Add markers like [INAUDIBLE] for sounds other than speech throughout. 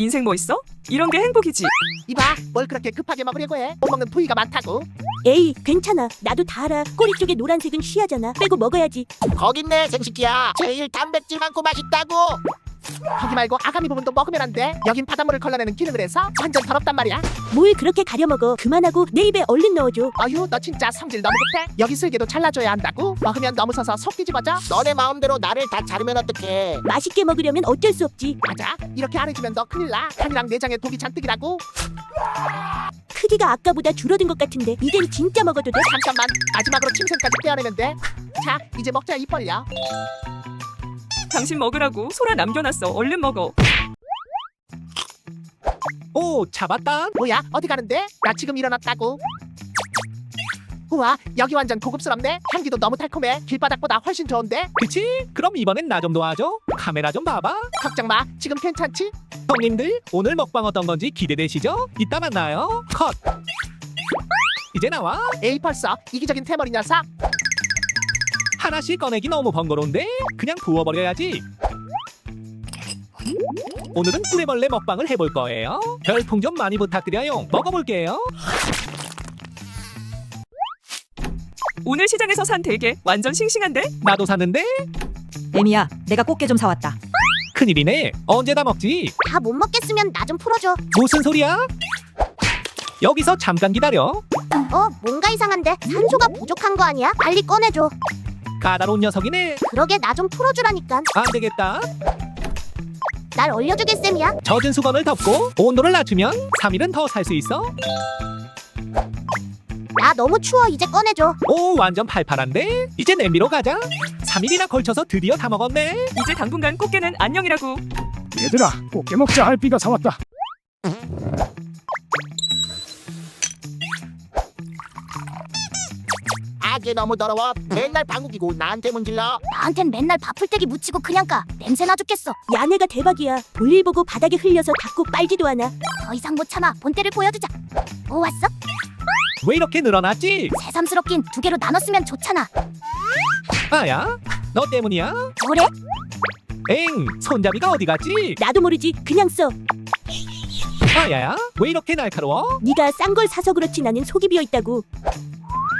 인생 뭐 있어? 이런 게 행복이지. 이봐 뭘 그렇게 급하게 먹으려고 해? 못 먹는 부위가 많다고. 에이 괜찮아. 나도 다 알아. 꼬리 쪽에 노란색은 쉬하잖아. 빼고 먹어야지. 거긴네 생식기야. 제일 단백질 많고 맛있다고 거기 말고 아가미 부분도 먹으면 안 돼. 여긴 바닷물을 걸러내는 기능을 해서 완전 더럽단 말이야. 뭘 그렇게 가려 먹어. 그만하고 내 입에 얼른 넣어줘. 어휴 너 진짜 성질 너무 급해. 여기 슬개도 잘라줘야 한다고? 먹으면 너무 서서 속 뒤집어져? 너네 마음대로 나를 다 자르면 어떡해? 맛있게 먹으려면 어쩔 수 없지. 맞아. 이렇게 안 해주면 너 큰일 나. 간이랑 내장에 독이 잔뜩이라고? 크기가 아까보다 줄어든 것 같은데 이젠 진짜 먹어도 돼? 잠깐만. 마지막으로 침샘까지 떼어내면 돼 자 이제 먹자. 입 벌려 당신 먹으라고 소라 남겨놨어. 얼른 먹어. 오 잡았다 뭐야 어디 가는데 나 지금 일어났다고 우와 여기 완전 고급스럽네 향기도 너무 달콤해 길바닥보다 훨씬 좋은데 그치? 그럼 이번엔 나 좀 도와줘. 카메라 좀 봐봐. 걱정 마 지금 괜찮지 형님들 오늘 먹방 어떤 건지 기대되시죠? 이따 만나요. 컷. 이제 나와. 에이 벌써 이기적인 태머리 녀석 하나씩 꺼내기 너무 번거로운데 그냥 부어버려야지. 오늘은 꿀애벌레 먹방을 해볼 거예요. 별풍 좀 많이 부탁드려요. 먹어볼게요. 오늘 시장에서 산 대게 완전 싱싱한데? 나도 샀는데 에미야, 내가 꽃게 좀 사왔다. 큰일이네. 언제 다 먹지? 다 못 먹겠으면 나 좀 풀어줘 무슨 소리야? 여기서 잠깐 기다려. 어 뭔가 이상한데 산소가 부족한 거 아니야? 빨리 꺼내줘 까다로운 녀석이네. 그러게 나 좀 풀어주라니까 안 되겠다. 날 얼려주겠셈이야 젖은 수건을 덮고 온도를 낮추면 3일은 더 살 수 있어. 나 너무 추워 이제 꺼내줘 오 완전 팔팔한데? 이제 냄비로 가자. 3일이나 걸쳐서 드디어 다 먹었네. 이제 당분간 꽃게는 안녕이라고. 얘들아 꽃게 먹자 할비가 사왔다 아재 너무 더러워 맨날 방귀기고 나한테 문질러 나한텐 맨날 밥풀떼기 묻히고 그냥 가 냄새나 죽겠어 야내가 대박이야 볼일 보고 바닥에 흘려서 닦고 빨지도 않아 더 이상 못 참아 본때를 보여주자 뭐 왔어? 왜 이렇게 늘어났지? 새삼스럽긴 두 개로 나눴으면 좋잖아 아야, 너 때문이야? 뭐래? 엥, 손잡이가 어디 갔지? 나도 모르지 그냥 써 아야야, 왜 이렇게 날카로워? 네가 싼 걸 사서 그렇지 나는 속이 비어 있다고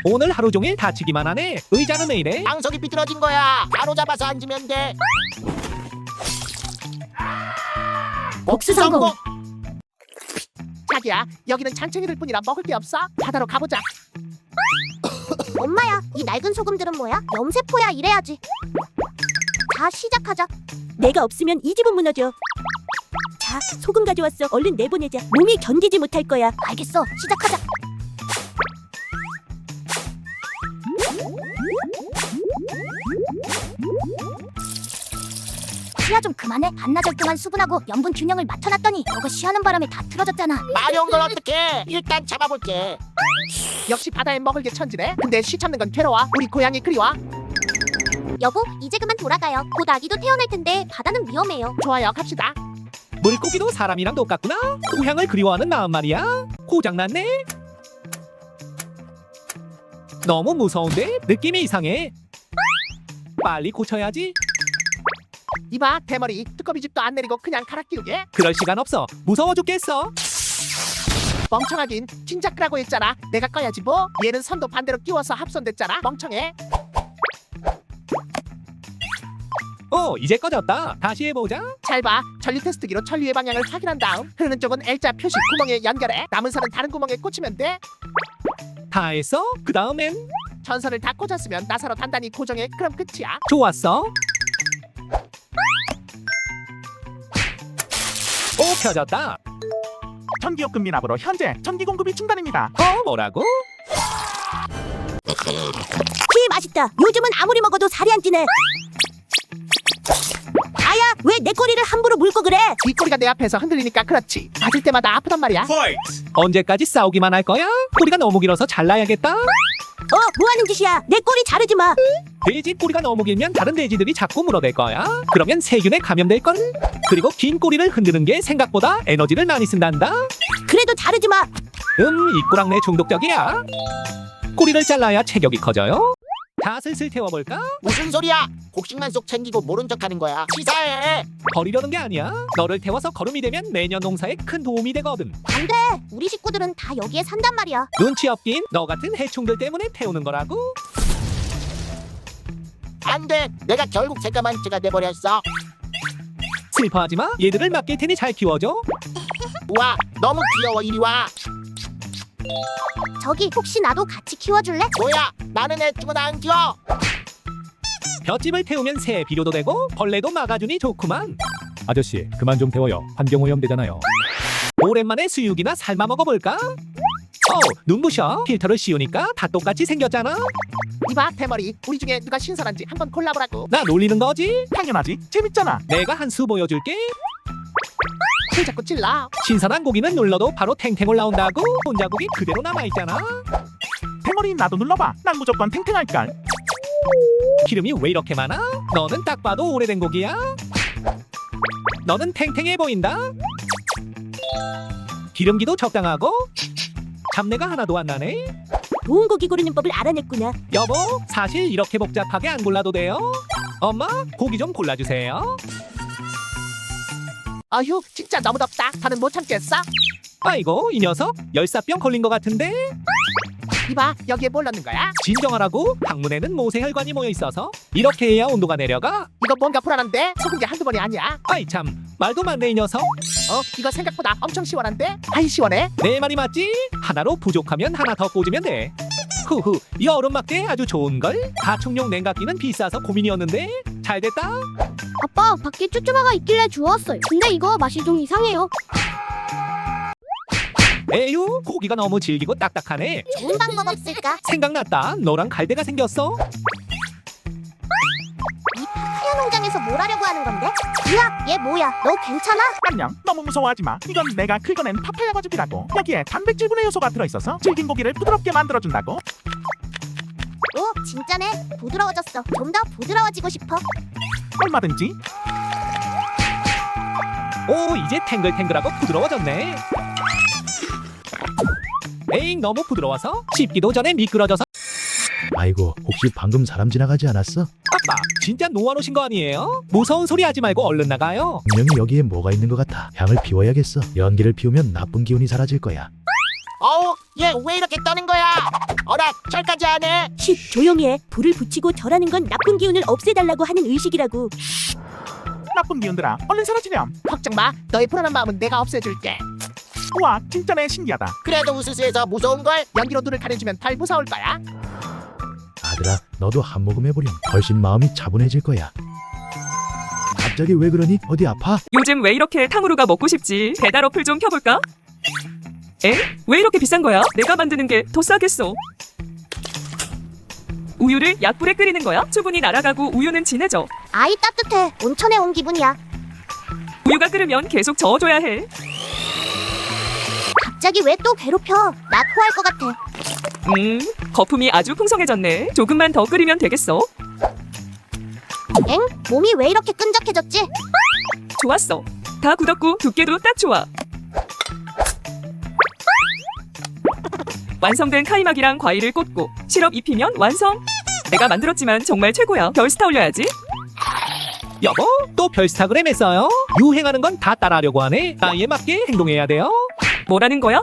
오늘 하루 종일 다치기만 하네. 의자는 왜 이래? 방석이 삐뚤어진 거야. 바로 잡아서 앉으면 돼. 복수 성공. 자기야 여기는 잔챙이들 뿐이라 먹을 게 없어. 바다로 가보자. [COUGHS] 엄마야 이 낡은 소금들은 뭐야? 염세포야 이래야지. 자 시작하자. 내가 없으면 이 집은 무너져. 자 소금 가져왔어. 얼른 내보내자. 몸이 견디지 못할 거야. 알겠어. 시작하자 시야 좀 그만해. 반나절 동안 수분하고 염분 균형을 맞춰놨더니 너가 쉬하는 바람에 다 틀어졌잖아. 마려운 걸 어떡해. 일단 잡아볼게. 역시 바다에 먹을 게 천지네. 근데 쉬 참는 건 괴로워. 우리 고양이 그리워. 여보 이제 그만 돌아가요. 곧 아기도 태어날 텐데 바다는 위험해요. 좋아요. 갑시다. 물고기도 사람이랑 똑같구나. 고향을 그리워하는 마음 말이야. 고장났네. 너무 무서운데? 느낌이 이상해. 빨리 고쳐야지. 이봐 대머리. 두꺼비 집도 안 내리고 그냥 가락 끼우게. 그럴 시간 없어. 무서워 죽겠어. 멍청하긴. 진작 끄라고 했잖아. 내가 꺼야지 뭐. 얘는 선도 반대로 끼워서 합선됐잖아. 멍청해. 어, 이제 꺼졌다. 다시 해보자. 잘봐. 전류 테스트기로 전류의 방향을 확인한 다음 흐르는 쪽은 L자 표시 구멍에 연결해. 남은 선은 다른 구멍에 꽂히면 돼. 다 했어? 그 다음엔? 전선을 다 꽂았으면 나사로 단단히 고정해. 그럼 끝이야. 좋았어. 오, 펴졌다. 전기요금 미납으로 현재 전기 공급이 중단입니다. 어, 뭐라고? 키 맛있다. 요즘은 아무리 먹어도 살이 안 찌네. 왜 내 꼬리를 함부로 물고 그래? 이 꼬리가 내 앞에서 흔들리니까 그렇지 맞을 때마다 아프단 말이야 언제까지 싸우기만 할 거야? 꼬리가 너무 길어서 잘라야겠다. 어, 뭐 하는 짓이야? 내 꼬리 자르지 마. 돼지 꼬리가 너무 길면 다른 돼지들이 자꾸 물어댈 거야. 그러면 세균에 감염될 걸. 그리고 긴 꼬리를 흔드는 게 생각보다 에너지를 많이 쓴단다. 그래도 자르지 마. 음, 이 꼬랑내 중독적이야. 꼬리를 잘라야 체격이 커져요. 다 슬슬 태워볼까? 무슨 소리야? 곡식만 쏙 챙기고 모른 척하는 거야. 치사해. 버리려는 게 아니야. 너를 태워서 거름이 되면 내년 농사에 큰 도움이 되거든. 안 돼 우리 식구들은 다 여기에 산단 말이야 눈치 없긴 너 같은 해충들 때문에 태우는 거라고. 안 돼. 내가 결국 새까만치가 돼버렸어. 슬퍼하지 마. 얘들을 맡길 테니 잘 키워줘. 우와, 너무 귀여워. 이리 와. 저기 혹시 나도 같이 키워줄래? 뭐야? 나는 애 죽어 안 키워. 볏집을 태우면 새 비료도 되고 벌레도 막아주니 좋구만. 아저씨 그만 좀 태워요 환경오염 되잖아요 오랜만에 수육이나 삶아 먹어볼까? 어, 눈부셔. 필터를 씌우니까 다 똑같이 생겼잖아. 이봐 대머리 우리 중에 누가 신선한지 한번 골라보라고 나 놀리는 거지? 당연하지. 재밌잖아. 내가 한 수 보여줄게. 왜 자꾸 찔러 신선한 고기는 눌러도 바로 탱탱 올라온다고. 혼자 고기 그대로 남아있잖아. 대머리 나도 눌러봐. 난 무조건 탱탱할걸. 기름이 왜 이렇게 많아? 너는 딱 봐도 오래된 고기야. 너는 탱탱해 보인다. 기름기도 적당하고 잡내가 하나도 안 나네. 좋은 고기 고르는 법을 알아냈구나 여보, 사실 이렇게 복잡하게 안 골라도 돼요. 엄마, 고기 좀 골라주세요. 아휴 진짜 너무 덥다 더는 못 참겠어 아이고, 이 녀석 열사병 걸린 것 같은데 이봐 여기에 뭘 넣는 거야 진정하라고. 항문에는 모세혈관이 모여 있어서 이렇게 해야 온도가 내려가. 이거 뭔가 불안한데 속은 게 한두 번이 아니야 아이 참, 말도 많네 이 녀석. 어 이거 생각보다 엄청 시원한데 아이 시원해 내 말이 맞지? 하나로 부족하면 하나 더 꽂으면 돼. 후후, 여름 막대 아주 좋은 걸. 가축용 냉각기는 비싸서 고민이었는데 잘 됐다. 아빠 밖에 쭈쭈바가 있길래 주웠어요 근데 이거 맛이 좀 이상해요 에휴, 고기가 너무 질기고 딱딱하네. 좋은 방법 없을까? 생각났다. 너랑 갈대가 생겼어. 하얀 농장에서 뭘 하려고 하는 건데? 으악 얘 뭐야 너 괜찮아? 안녕. 너무 무서워하지 마. 이건 내가 긁어낸 파파야 과즙이라고. 여기에 단백질 분해 요소가 들어있어서 질긴 고기를 부드럽게 만들어준다고. 오 진짜네 부드러워졌어 좀 더 부드러워지고 싶어 얼마든지. 오, 이제 탱글탱글하고 부드러워졌네. 에잉, 너무 부드러워서 씹기도 전에 미끄러져서 아이고, 혹시 방금 사람 지나가지 않았어? 아빠, 진짜 놓아놓으신 거 아니에요? 무서운 소리 하지 말고 얼른 나가요. 분명히 여기에 뭐가 있는 것 같아. 향을 피워야겠어. 연기를 피우면 나쁜 기운이 사라질 거야. 어우, 얘 왜 이렇게 떠는 거야? 어라, 절까지 안 해? 쉿 조용히 해 불을 붙이고 절하는 건 나쁜 기운을 없애달라고 하는 의식이라고 나쁜 기운들아. 얼른 사라지렴. 걱정 마 너의 불안한 마음은 내가 없애줄게 우와, 진짜네. 신기하다. 그래도 우스스해서 무서운 걸. 연기로 눈을 가려주면 덜 무서울 거야 아들아, 너도 한 모금 해보렴. 훨씬 마음이 차분해질 거야. 갑자기 왜 그러니? 어디 아파? 요즘 왜 이렇게 탕후루가 먹고 싶지? 배달 어플 좀 켜볼까? 에? 왜 이렇게 비싼 거야? 내가 만드는 게 더 싸겠어. 우유를 약불에 끓이는 거야? 수분이 날아가고 우유는 진해져. 아이 따뜻해 온천에 온 기분이야 우유가 끓으면 계속 저어줘야 해. 갑자기 왜 또 괴롭혀 나 토할 것 같아 음, 거품이 아주 풍성해졌네. 조금만 더 끓이면 되겠어. 엥? 몸이 왜 이렇게 끈적해졌지? 좋았어. 다 굳었고 두께도 딱 좋아. 완성된 카이막이랑 과일을 꽂고 시럽 입히면 완성. 내가 만들었지만 정말 최고야. 별스타 올려야지. 여보, 또 별스타그램 했어요? 유행하는 건 다 따라하려고 하네. 나이에 맞게 행동해야 돼요. 뭐라는 거야?